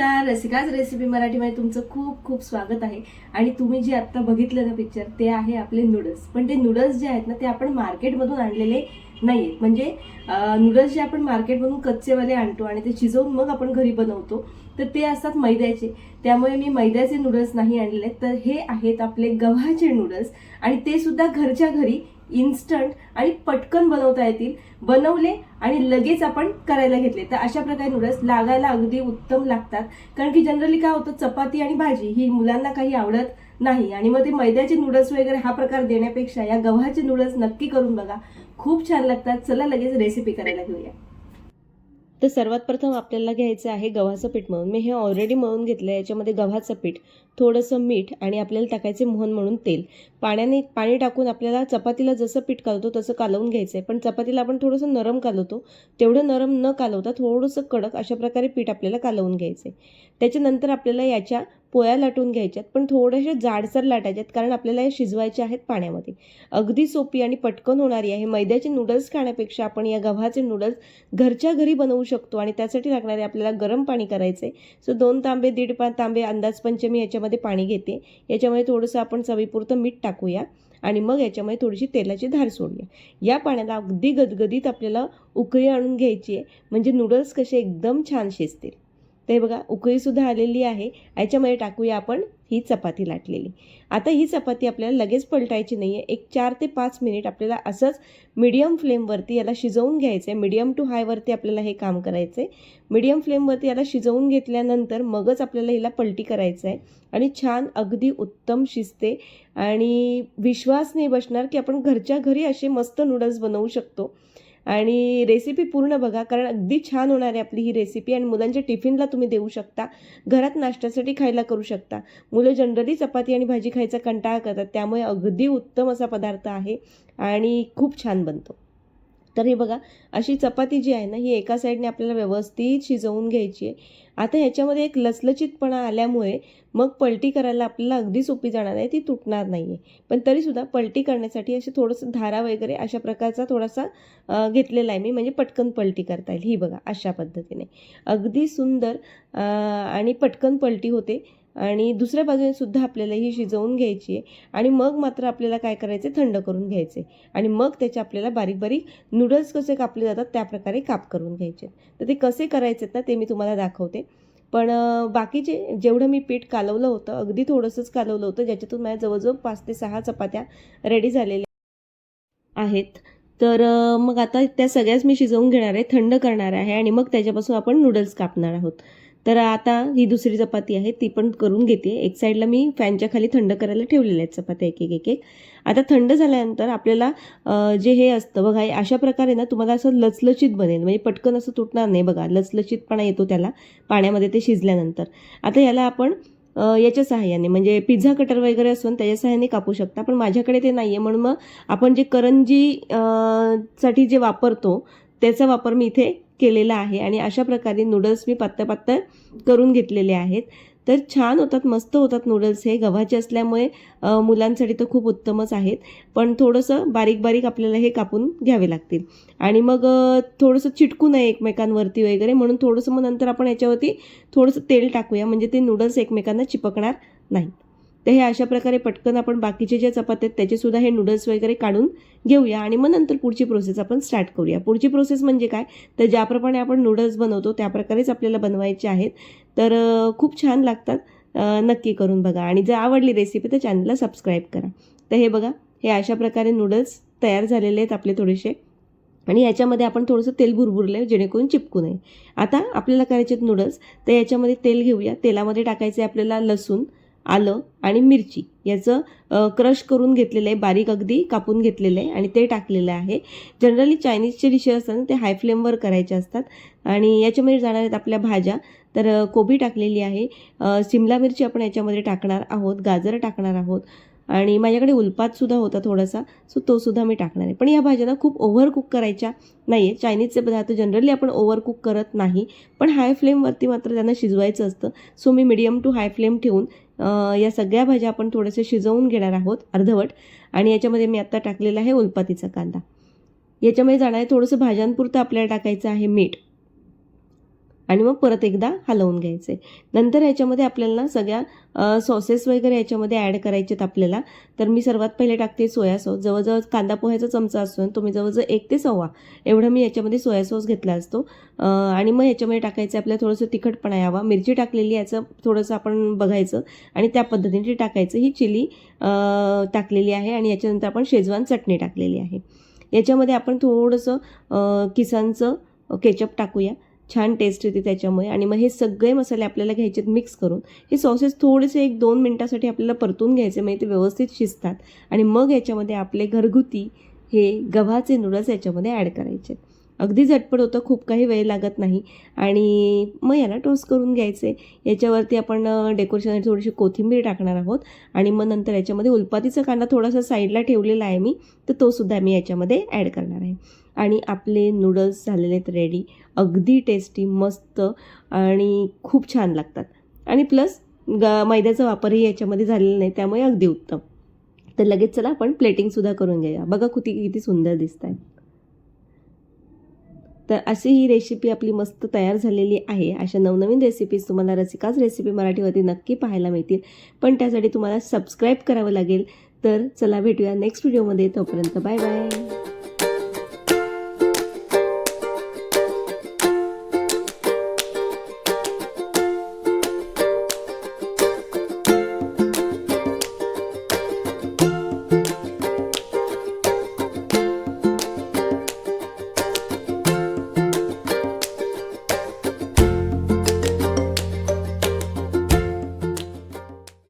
नमस्कार रसिकाच रेसिपी मराठीमध्ये तुमचं खूप खूप स्वागत आहे. आणि तुम्ही जे आत्ता बघितलं ना पिक्चर ते आहे आपले नूडल्स पण ते नूडल्स जे आहेत ना ते आपण मार्केटमधून आणलेले नाही आहेत म्हणजे नूडल्स जे आपण मार्केटमधून कच्चेवाले आणतो आणि ते शिजवून मग आपण घरी बनवतो तर ते असतात मैद्याचे. त्यामुळे मी मैद्याचे नूडल्स नाही आणलेले. तर हे आहेत आपले गव्हाचे नूडल्स आणि ते सुद्धा घरच्या घरी इन्स्टंट आणि पटकन बनवता येतील. बनवले आणि लगेच आपण करायला घेतले. तर अशा प्रकारे नूडल्स लागायला अगदी उत्तम लागतात. कारण की जनरली काय होतं चपाती आणि भाजी ही मुलांना काही आवडत नाही. आणि मग ते मैद्याचे नूडल्स वगैरे हा प्रकार देण्यापेक्षा या गव्हाचे नूडल्स नक्की करून बघा. खूप छान लागतात. चला लगेच रेसिपी करायला घेऊया. तर सर्वात प्रथम आपल्याला घ्यायचं आहे गव्हाचं पीठ मळून मी हे ऑलरेडी मळून घेतलं आहे याच्यामध्ये गव्हाचं पीठ थोडंसं मीठ आणि आपल्याला टाकायचे मोहन म्हणून तेल. पाण्याने पाणी टाकून आपल्याला चपातीला जसं पीठ कालवतो तसं कालवून घ्यायचं आहे. पण चपातीला आपण थोडंसं नरम कालवतो. तेवढं नरम न कालवता थोडंसं कडक अशा प्रकारे पीठ आपल्याला कालवून घ्यायचं आहे. त्याच्यानंतर आपल्याला याच्या पोळ्या लाटून घ्यायच्यात पण थोडेसे जाडसर लाटायच्यात कारण आपल्याला हे शिजवायचे आहेत पाण्यामध्ये. अगदी सोपी आणि पटकन होणारी आहे. मैद्याचे नूडल्स खाण्यापेक्षा आपण या गव्हाचे नूडल्स घरच्या घरी बनवू शकतो आणि त्यासाठी लागणारे आपल्याला गरम पाणी करायचं आहे सो दोन तांबे दीड पा तांबे अंदाजपंचमी याच्यामध्ये पाणी घेते. याच्यामध्ये थोडंसं आपण चवीपुरतं मीठ टाकूया आणि मग याच्यामध्ये थोडीशी तेलाची धार सोडूया. या पाण्याला अगदी गदगदीत आपल्याला उकळी आणून घ्यायची आहे. म्हणजे नूडल्स कसे एकदम छान शिजतील. ते बघा उकळीसुद्धा आलेली आहे. याच्यामध्ये टाकूया आपण ही चपाती लाटलेली. आता ही चपाती आपल्याला लगेच पलटायची नाही आहे एक चार ते पाच मिनिट आपल्याला असंच मिडियम फ्लेमवरती याला शिजवून घ्यायचं आहे मिडियम टू हायवरती आपल्याला हे काम करायचं आहे मिडियम फ्लेमवरती याला शिजवून घेतल्यानंतर मगच आपल्याला हिला पलटी करायचं आहे आणि छान अगदी उत्तम शिजते. आणि विश्वास नाही बसणार की आपण घरच्या घरी असे मस्त नूडल्स बनवू शकतो. आणि रेसिपी पूर्ण बघा कारण अगदी छान होणार आहे आपली ही रेसिपी आणि मुलांच्या टिफिनला तुम्ही देऊ शकता. घरात नाश्त्यासाठी खायला करू शकता. मुलं जनरली चपाती आणि भाजी खायचा कंटाळा करतात. त्यामुळे अगदी उत्तम असा पदार्थ आहे आणि खूप छान बनतो. तर हे बघा अशी चपाती जी आहे ना ही एका साईडने आपल्याला व्यवस्थित शिजवून घ्यायची आहे. आता ह्याच्यामध्ये एक लचलचितपणा आल्यामुळे मग पलटी करायला आपल्याला अगदी सोपी जाणार आहे ती तुटणार नाही आहे पण तरीसुद्धा पलटी करण्यासाठी असे थोडंसं धारा वगैरे अशा प्रकारचा थोडासा घेतलेला आहे मी म्हणजे पटकन पलटी करता येईल. ही बघा अशा पद्धतीने. अगदी सुंदर आणि पटकन पलटी होते. आणि दुसऱ्या बाजूने सुद्धा आपल्याला ही शिजवून घ्यायची आहे. आणि मग मात्र आपल्याला काय करायचे थंड करून घ्यायचे आणि मग त्याचे आपल्याला बारीक बारीक नूडल्स कसे कापले जातात त्या प्रकारे काप करून घ्यायचे तर ते कसे करायचे ना ते मी तुम्हाला दाखवते. पण बाकीचे जेवढं मी पीठ कालवलं होतं अगदी थोडंसंच कालवलं होतं ज्याच्यातून माझ्या जवळजवळ पाच ते सहा चपात्या रेडी झालेल्या आहेत. तर मग आता त्या सगळ्याच मी शिजवून घेणार आहे थंड करणार आहे आणि मग त्याच्यापासून आपण नूडल्स कापणार आहोत. तर आता ही दुसरी चपाती आहे ती पण करून घेते. एक साईडला मी फॅनच्या खाली थंड करायला ठेवलेल्या आहेत चपात्या एक एक एक एक आता थंड झाल्यानंतर आपल्याला जे हे असतं बघा हे अशा प्रकारे ना तुम्हाला असं लचलचीत बनेल. म्हणजे पटकन असं तुटणार नाही बघा लचलचितपणा येतो त्याला पाण्यामध्ये ते शिजल्यानंतर. आता याला आपण याच्या सहाय्याने म्हणजे पिझ्झा कटर वगैरे असून त्याच्या सहाय्याने कापू शकता. पण माझ्याकडे ते नाही आहे म्हणून मग आपण जे करंजी साठी जे वापरतो त्याचा वापर मी इथे केलेला आहे आणि अशा प्रकारे नूडल्स मी पातळ पातळ करून घेतलेले आहेत. तर छान होतात मस्त होतात नूडल्स हे. गव्हाचे असल्यामुळे मुलांसाठी तर खूप उत्तमच आहेत. पण थोडंसं बारीक बारीक आपल्याला हे कापून घ्यावे लागतील. आणि मग थोडंसं चिटकू नये एकमेकांवरती वगैरे. म्हणून थोडंसं मग नंतर आपण याच्यावरती थोडंसं तेल टाकूया. म्हणजे ते नूडल्स एकमेकांना चिपकणार नाही तर हे अशा प्रकारे पटकन आपण बाकीचे जे चपात्या आहेत त्याचेसुद्धा हे नूडल्स वगैरे काढून घेऊया आणि मग नंतर पुढची प्रोसेस आपण स्टार्ट करूया. पुढची प्रोसेस म्हणजे काय? तर ज्याप्रमाणे आपण नूडल्स बनवतो त्याप्रकारेच आपल्याला बनवायचे आहेत. तर खूप छान लागतात. नक्की करून बघा आणि जर आवडली रेसिपी तर चॅनलला सबस्क्राईब करा. तर हे बघा हे अशा प्रकारे नूडल्स तयार झालेले आहेत आपले थोडेसे. आणि याच्यामध्ये आपण थोडंसं तेल भुरभुरलं आहे जेणेकरून चिपकू नये. आता आपल्याला करायचे आहेत नूडल्स तर याच्यामध्ये तेल घेऊया. तेलामध्ये टाकायचे आहे आपल्याला लसूण. आलं आणि मिरची याचं क्रश करून घेतलेलं आहे बारीक अगदी कापून घेतलेलं आहे आणि ते टाकलेलं आहे. जनरली चायनीजचे डिशेस असतात ना ते हाय फ्लेमवर करायचे असतात. आणि याच्यामध्ये जाणार आहेत आपल्या भाज्या. तर कोबी टाकलेली आहे. सिमला मिरची आपण याच्यामध्ये टाकणार आहोत गाजर टाकणार आहोत. आणि माझ्याकडे उलपातसुद्धा होता थोडासा सो तोसुद्धा मी टाकणार आहे. पण या भाज्यांना खूप ओव्हर कुक करायच्या नाही आहे चायनीजचे पदार्थ जनरली आपण ओव्हर कुक करत नाही. पण हाय फ्लेमवरती मात्र त्यांना शिजवायचं असतं. सो मी मिडियम टू हाय फ्लेम ठेवून या सगळ्या भाज्या आपण थोडंसं शिजवून घेणार आहोत अर्धवट. आणि याच्यामध्ये मी आत्ता टाकलेला आहे उलपातीचा कांदा. याच्यामध्ये जाणार आहे थोडंसं भाज्यांपुरतं आपल्याला टाकायचं आहे मीठ. आणि मग परत एकदा हलवून घ्यायचे. नंतर याच्यामध्ये आपल्याला सगळ्या सॉसेस वगैरे याच्यामध्ये ॲड करायचे आहेत आपल्याला. तर मी सर्वात पहिले टाकते सोया सॉस जवळजवळ कांदा पोह्याचा चमचा असतो तो तुम्ही जवळजवळ एक ते सव्वा एवढं मी याच्यामध्ये सोया सॉस घेतला असतो. आणि मग याच्यामध्ये टाकायचं आपल्याला थोडंसं तिखटपणा यावा. मिरची टाकलेली याचं थोडंसं आपण बघायचं आणि त्या पद्धतीने ते टाकायचं. ही चिली टाकलेली आहे आणि याच्यानंतर आपण शेजवान चटणी टाकलेली आहे. याच्यामध्ये आपण थोडंसं किसानचं केचप टाकूया. छान टेस्ट येते त्याच्यामुळे. आणि मग हे सगळे मसाले आपल्याला घ्यायचे मिक्स करून. हे सॉसेस थोडेसे एक दोन मिनटासाठी आपल्याला परतून घ्यायचे म्हणजे ते व्यवस्थित शिजतात. आणि मग याच्यामध्ये आपले घरगुती हे गव्हाचे नूडल्स याच्यामध्ये ॲड करायचे अगदी झटपट होतं खूप काही वेळ लागत नाही. आणि मग याला टोस्ट करून घ्यायचे. याच्यावरती आपण डेकोरेशनसाठी थोडीशी कोथिंबीर टाकणार आहोत. आणि मग नंतर याच्यामध्ये उलपातीचा कांदा थोडासा साईडला ठेवलेला आहे मी. तर तो सुद्धा मी याच्यामध्ये ॲड करणार आहे. आणि आपले नूडल्स झालेले आहेत रेडी अगदी टेस्टी मस्त आणि खूप छान लागतात. आणि प्लस ग मैद्याचा वापरही याच्यामध्ये झालेला नाही त्यामुळे अगदी उत्तम. तर लगेच चला आपण प्लेटिंगसुद्धा करून घेऊया. बघा कुती किती सुंदर दिसत आहे तर अशी ही रेसिपी आपली मस्त तयार झालेली आहे. अशा नवनवीन रेसिपीज तुम्हाला रसिकाच रेसिपी मराठीवरती नक्की पाहायला मिळतील. पण त्यासाठी तुम्हाला सबस्क्राईब करावं लागेल. तर चला भेटूया नेक्स्ट व्हिडिओमध्ये तोपर्यंत बाय बाय